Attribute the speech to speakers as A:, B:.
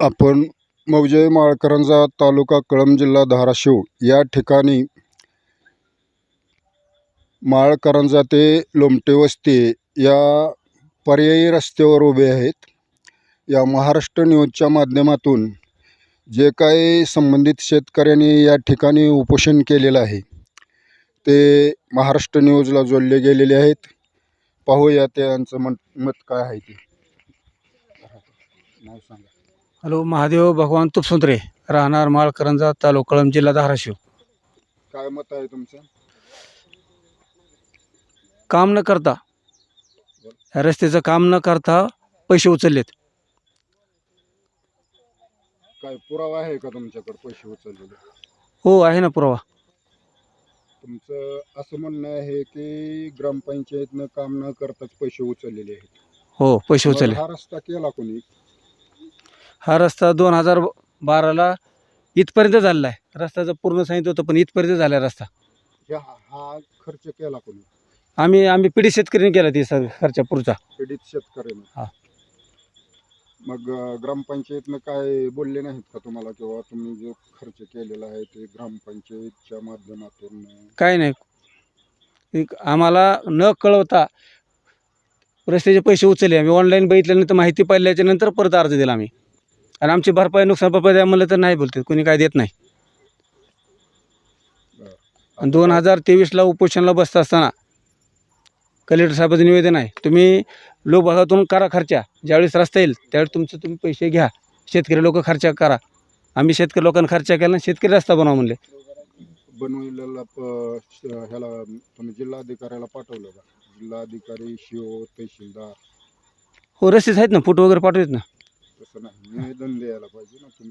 A: आपण मौजे माळकरंजा तालुका कळंब जिल्हा धाराशिव या ठिकाणी माळकरंजा ते लोमटे वस्ती या पर्यायी रस्त्यावर उभे आहेत. या महाराष्ट्र न्यूजच्या माध्यमातून जे काही संबंधित शेतकऱ्यांनी या ठिकाणी उपोषण केलेलं आहे ते महाराष्ट्र न्यूजला जोडले गेलेले आहेत. पाहूया त्यांचं मत मत काय आहे ते. नाव सांगा.
B: हॅलो महादेव भगवान तुपसुंत्रे राहणार माळ करंजा तालुका जिल्हा धाराशिव.
A: काय मत आहे तुमचं?
B: काम न करता रस्त्याचं काम न करता पैसे उचललेत.
A: काय पुरावा आहे का तुमच्याकडे पैसे उचललेले?
B: हो आहे ना पुरावा.
A: तुमचं असं म्हणणं आहे की ग्रामपंचायतनं काम न करताच पैसे उचललेले आहेत.
B: हो पैसे उचलले.
A: हा रस्ता केला कोणी?
B: हा रस्ता दोन हजार बाराला इथपर्यंत झालेला आहे रस्त्याचं पूर्ण सांगितलं होतं पण इथपर्यंत झाला रस्ता.
A: ह्या हा खर्च केला कोणी?
B: आम्ही आम्ही पिढी शेतकऱ्यांनी केला ते सर खर्चा पुढचा
A: पीडित शेतकऱ्याने?
B: हा.
A: मग अं, ग्रामपंचायतनं काय बोलले नाहीत का तुम्हाला? किंवा तुम्ही जो खर्च केलेला आहे ते ग्रामपंचायतच्या माध्यमातून?
B: काय नाही. एक आम्हाला न कळवता रस्त्याचे पैसे उचलले. आम्ही ऑनलाईन बघितल्यानंतर माहिती पाहिल्याच्या नंतर परत अर्ज दिला आम्ही. आणि आमची भरपाई नुकसान भरपाई द्या म्हणलं तर नाही बोलते. कोणी काय देत नाही. आणि दोन हजार तेवीसला उपोषणाला बसत असताना कलेक्टर साहेबाचं निवेदन आहे. तुम्ही लोकभागातून करा खर्चा. ज्यावेळेस रस्ता येईल त्यावेळेस तुमचं तुम्ही पैसे घ्या. शेतकरी लोक खर्चा करा. आम्ही शेतकरी लोकांना खर्चा केला शेतकरी रस्ता बनवा म्हणले.
A: बनवलेला ह्याला तुम्ही जिल्हाधिकाऱ्याला पाठवलं का? जिल्हाधिकारी शिओ तहसीलदार.
B: हो रस्तेच आहेत ना फोटो वगैरे पाठवत ना.
A: तसं नाही निवेदन द्यायला पाहिजे ना. तुम्ही